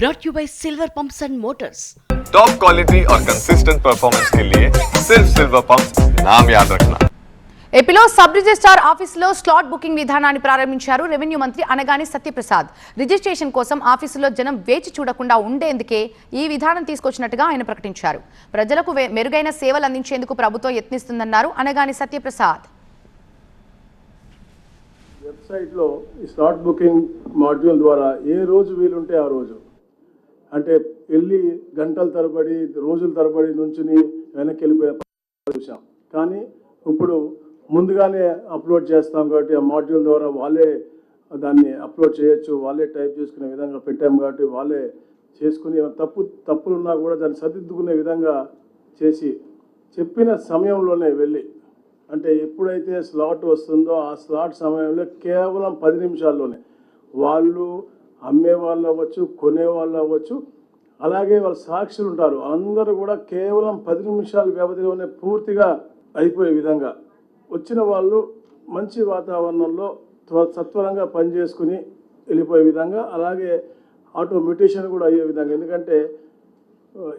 brought you by Silver Pumps and Motors. Top quality और consistent performance के लिए सिर्फ सिल्वर पंप नाम याद रखना ఏపీలో సబ్ రిజిస్ట్రార్ ఆఫీసులో స్లాట్ బుకింగ్ విధానాన్ని ప్రారంభించారు రెవెన్యూ మంత్రి అనగాని సత్యప్రసాద్ రిజిస్ట్రేషన్ కోసం ఆఫీసులో జనం వేచి చూడకుండా ఉండేందుకే ఈ విధానం తీసుకొచ్చినట్టుగా ఆయన ప్రకటించారు ప్రజలకు వే- మెరుగైన సేవలు అందించేందుకు ప్రభుత్వం యత్నిస్తుందన్నారు అనగాని సత్యప్రసాద్ వెబ్సైట్లో ఈ స్లాట్ బుకింగ్ మాడ్యూల్ ద్వారా ఏ రోజు వీలుంటే ఆ రోజు అంటే వెళ్ళి గంటల తరబడి రోజుల తరబడి నుంచుని వెనక్కి వెళ్ళిపోయే చూసాం కానీ ఇప్పుడు ముందుగానే అప్లోడ్ చేస్తాం కాబట్టి ఆ మాడ్యూల్ ద్వారా వాళ్ళే దాన్ని అప్లోడ్ చేయొచ్చు వాళ్ళే టైప్ చేసుకునే విధంగా పెట్టాం కాబట్టి వాళ్ళే చేసుకుని ఏమైనా తప్పు తప్పులున్నా కూడా దాన్ని సరిదిద్దుకునే విధంగా చేసి చెప్పిన సమయంలోనే వెళ్ళి అంటే ఎప్పుడైతే స్లాట్ వస్తుందో ఆ స్లాట్ సమయంలో కేవలం పది నిమిషాల్లోనే వాళ్ళు అమ్మే వాళ్ళు అవ్వచ్చు కొనే వాళ్ళు అవ్వచ్చు అలాగే వాళ్ళ సాక్షులు ఉంటారు. అందరూ కూడా కేవలం పది నిమిషాల వ్యవధిలోనే పూర్తిగా అయిపోయే విధంగా వచ్చిన వాళ్ళు మంచి వాతావరణంలో త్వ- సత్వరంగా పనిచేసుకుని వెళ్ళిపోయే విధంగా అలాగే ఆటోమేటేషన్ కూడా అయ్యే విధంగా. ఎందుకంటే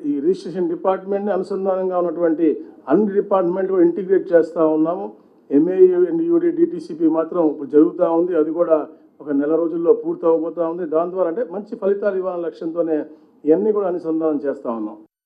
ఈ రిజిస్ట్రేషన్ డిపార్ట్మెంట్ని అనుసంధానంగా ఉన్నటువంటి అన్ని డిపార్ట్మెంట్ కూడా ఇంటిగ్రేట్ చేస్తూ ఉన్నాము. ఎంఏ అండ్ యూడి డిటీసీపీ మాత్రం ఇప్పుడు జరుగుతూ ఉంది. అది కూడా ఒక నెల రోజుల్లో పూర్తి అవబోతూ ఉంది. దాని ద్వారా అంటే మంచి ఫలితాలు ఇవ్వాలనే లక్ష్యంతోనే ఇవన్నీ కూడా అనుసంధానం చేస్తూ ఉన్నాం.